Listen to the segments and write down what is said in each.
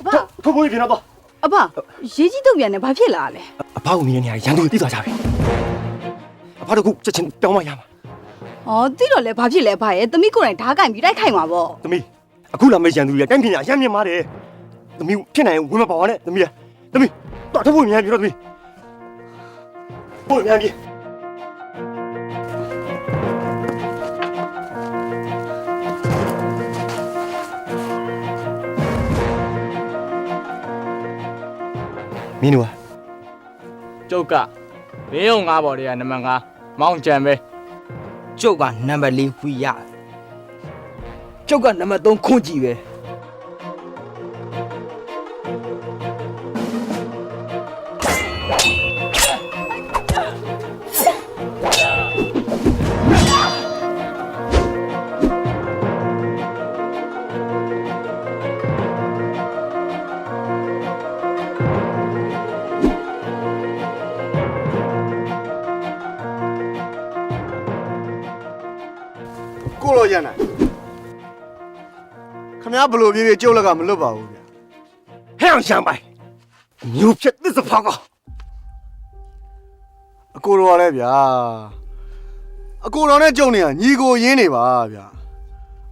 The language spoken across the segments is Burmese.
အဘထိုးဖို့ပြင်တော့အဘရေးကြီးတုံပြန်နေဘာဖြစ်လာလဲအဖေကိုမြင်နေရရန်သူတိသွားကြပြီအဖေတို့ခုချက်ချင်းပြောင်းမရမှာ။ဩတိတော့လဲဘာဖြစ်လဲဘာရဲ့သမီးကိုယ်တိုင်ဓာတ်ကင်ပြီးတိုက်ခိုက်မှာပေါ့သမီးအခုလာမယ့်ရန်သူတွေကတိုင်းပညာအရမ်းမြင်ပါတယ်သမီးဖြစ်နိုင်ဝင်မပါပါနဲ့သမီးသမီးတော့ထိုးဖို့မြန်ပြီတော့သမီးဖို့မြန်ပြီ မင်းတို့ကျုပ်ကဘေးုံငါးပေါ်တွေကနံပါတ်5မောင်ကြံပဲကျုပ်ကနံပါတ်၄ဝီရကျုပ်ကနံပါတ်3ခွန်ကြည့်ပဲ ကိုလိုရန်နိုင်ခမရဘလို့ပြေးပြေးကျုပ်လက်ကမလွတ်ပါဘူးဗျဟဲ့အောင်ရှမ်းပိုင်မျိုးဖြစ်သစ္စာဖောက်ကောအကိုတော်လည်းဗျာအကိုတော်နဲ့ကျုံနေရညီကိုရင်းနေပါဗျာ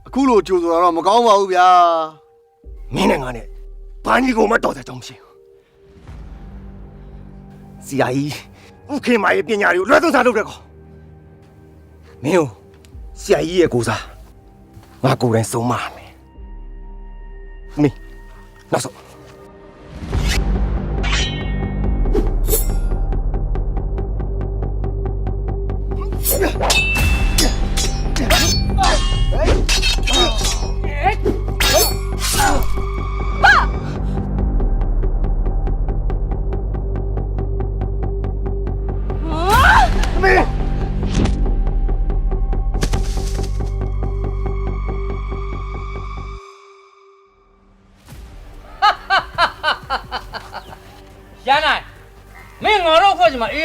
အခုလိုကြိုဆိုတာတော့မကောင်းပါဘူးဗျာမင်းနဲ့ငါနဲ့ဘာကြီးကိုမတော်တဲ့ကြောင်းမရှိဘူးစီယာကြီးဥခေမာရဲ့ပညာတွေကိုလွှဲသုံးစားလုပ်တဲ့ကောင်မင်းကို စီယာကြီးရဲ့ကိုစားငါကိုယ်တိုင်ဆုံးမမယ်မင်းနောက်ဆုံး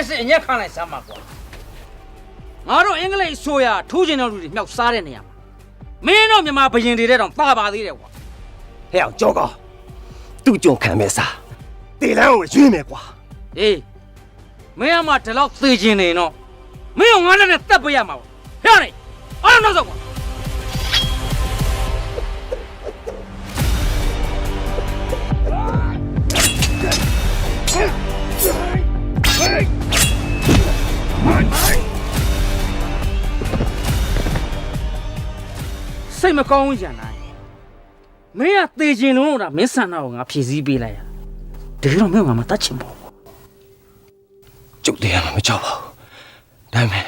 စစ်အညက်ခံလိုက်စမ်းပါကွာငါတို့အင်္ဂလိပ်ဆိုရထိုးကျင်တဲ့လူတွေမြောက်စားတဲ့နေရာမှာမင်းတို့မြန်မာဘရင်တွေတဲ့တောင်ပါပါသေးတယ်ကွာဟဲ့အောင်ကြောကောသူ့ကြုံခံမဲ့စားတေလန်းကိုရွေးမယ်ကွာအေးမင်းအမဒီလောက်သေကျင်နေတော့မင်းကငါနဲ့တက်ပေးရမှာပေါ့ဟဲ့နေအားလုံးတော့ကွာ စိတ်မကောင်းဘူးရန်နိုင်မင်းကသေကျင်လုံးတော့မင်းဆန္ဒကိုငါဖြည့်ဆည်းပေးလိုက်ရတကယ်တော့မင်းကငါမတတ်ချင်ပါဘူးကျုပ်တရားမှမကြောက်ပါဘူးဒါပေမဲ့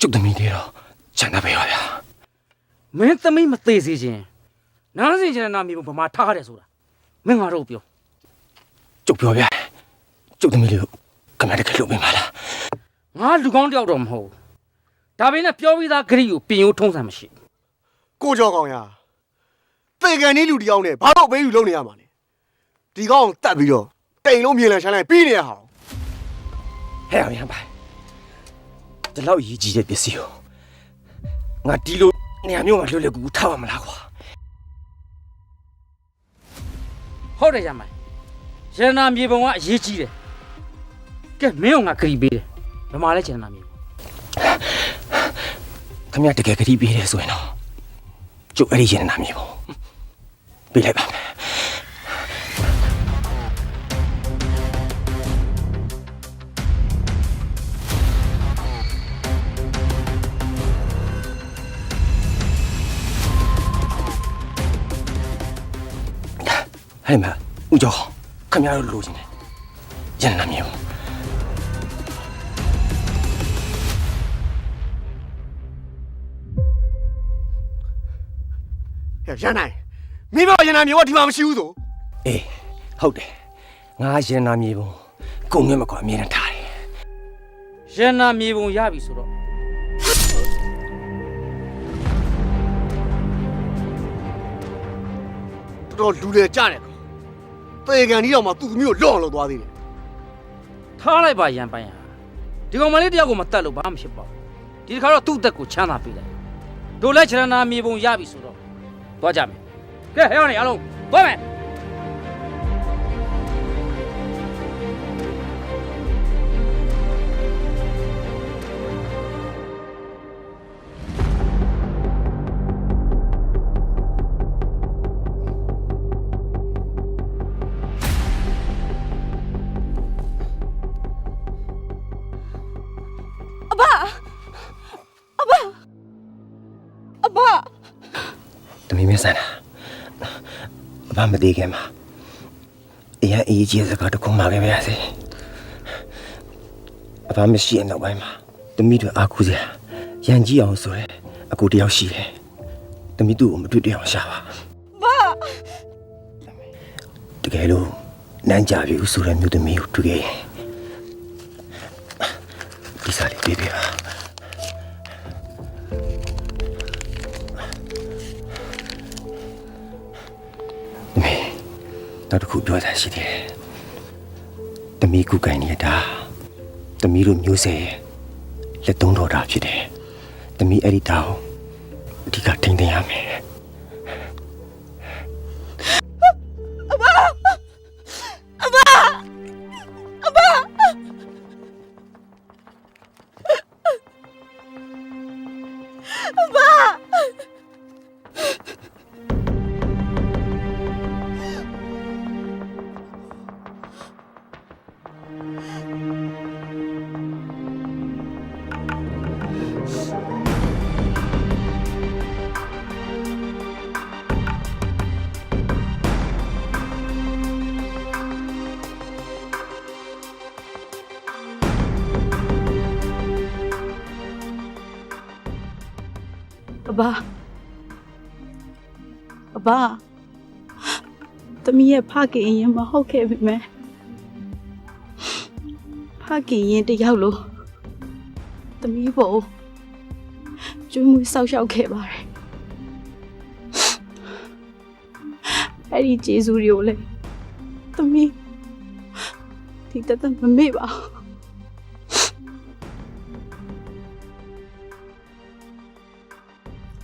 ကျုပ်သမီးတွေတော့ချန်တာပဲပါဗျာမင်းသမီးမသေးစေခြင်းနားစင်ကျန်နာမြေပုံဗမာထားရတယ်ဆိုတာမင်းငါတို့ပြောကျုပ်ပြောဗျာကျုပ်သမီးလေးကိုခမရတကယ်လုပ်ပေးပါလားငါလူကောင်းတယောက်တော့မဟုတ်ဘူးဒါပေမဲ့ပြောပြီးသားဂရိကိုပြင်ရိုးထုံးစံမရှိဘူး ကိုကြောကောင်ရသေကန်ကြီးလူတယောက်နဲ့ဘာလို့အပေးယူလုပ်နေရမှာလဲဒီကောင်ကိုတတ်ပြီးတော့တိမ်လုံးမြေလံချမ်းလိုက်ပြီးနေရဟောင်းဟဲ့အောင်ရမ်းပါဒီလောက်ရည်ကြီးတဲ့ပစ္စည်းကိုငါဒီလိုနေရာမျိုးမှာလွတ်လပ်ကူထားပါမလားကွာဟုတ်တယ်ရမိုင်ရတနာမြေပုံကအရေးကြီးတယ်ကဲမင်းကငါဂရိပေးတယ်ဗမာလဲရတနာမြေပုံခမရတကယ်ကတိပေးတယ်ဆိုရင်တော့ ကျုပ်အဲ့ဒီရင်နာမြေပေါ့ပေးလိုက်ပါမယ်ဟဲ့မဦးကျော်ခမရတို့လိုချင်တယ်ရန်နာမြေပေါ့ ရန်နိုင်မိဘရန်နိုင်မျိုးကဒီမှာမရှိဘူးဆိုအေးဟုတ်တယ်ငါရန်နာမြေပေါ့ကုံငဲ့မကွာအမြဲတမ်းထားတယ်ရတနာမြေပုံရပြီဆိုတော့တော်တော်လူလေကြတယ်ကောင်သေကန်ကြီးတော့မှသူ့မျိုးလော့လို့သွားသေးတယ်ထားလိုက်ပါရန်ပိုင်ဟာဒီကောင်မလေးတယောက်ကိုမတတ်လို့ဘာမှဖြစ်ပါဘူးဒီတစ်ခါတော့သူ့အသက်ကိုချမ်းသာပေးလိုက်တို့လဲရတနာမြေပုံရပြီဆိုတော့ သွားကြမယ်ကဲဟဲ့ဟောနေအားလုံးသွားမယ် မသေးခင်မှာအရင်အေးကြီးစကားတစ်ခုမှခဲ့ပါရစေအဘမရှိရင်နောက်ပိုင်းမှာတမိတို့အားကိုးစရာရန်ကြီးအောင်ဆိုရဲအကူတယောက်ရှိတယ်တမိသူ့ကိုမတွေ့တွေ့အောင်ရှာပါတကယ်လို့နန်းကြပြီဦးဆိုတဲ့မြို့သမီးကိုတွေ့ခဲ့ရင်ဒီစားလေးပေးပေးပါ။ နောက်တစ်ခုပြောတာရှိတယ်။တမီးကုကိုင်းနေတာတမီးတို့မျိုးစေ့ရဲ့လက်သုံးတော်တာဖြစ်တယ်။တမီးအဲ့ဒီတောင်အဓိကထိန်းသိမ်းရမယ်။ ဘအဘသမီးရဲ့ဖခင်ရင်မဟုတ်ခဲ့ပြီမဲ့ဖခင်ရင်တယောက်လို့သမီးပေါ်ကျွေးမွေးဆောက်ရှောက်ခဲ့ပါတယ်အဲ့ဒီကျေးဇူးတွေကိုလည်းသမီးဒီတသက်မမေ့ပါဘူး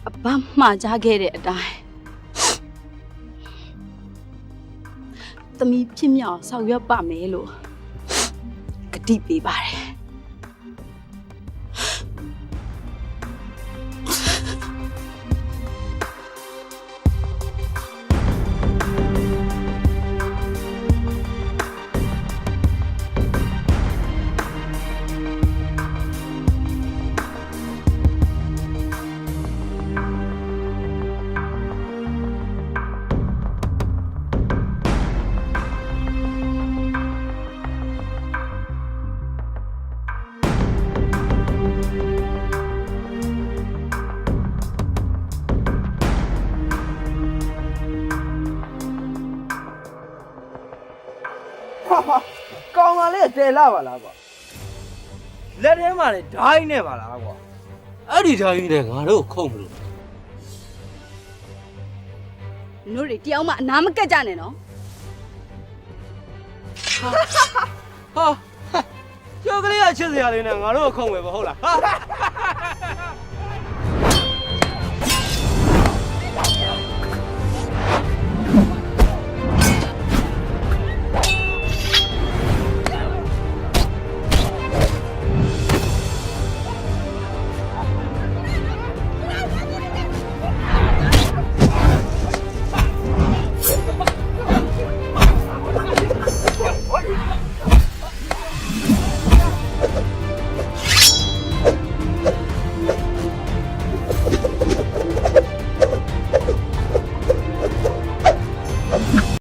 အပမှားကြခဲ့တဲ့အတိုင်းသမီးဖြစ်မြောက်အောင်ဆောင်ရွက်ပါမယ်လို့ကတိပေးပါတယ် င်းပါလေတဲလာပါလားကွာလက်ထဲမှာလေဒိုင်းနဲ့ပါလားကွာအဲ့ဒီတိုင်းနဲ့ငါတို့ခုံမလို့နင်တို့တွေတယောက်မှအနာမကက်ကြနဲ့နော်ဟာကျော်ကလေးကချစ်စရာလေးနဲ့ငါတို့ခုံပဲပေါ့ဟုတ်လားဟာ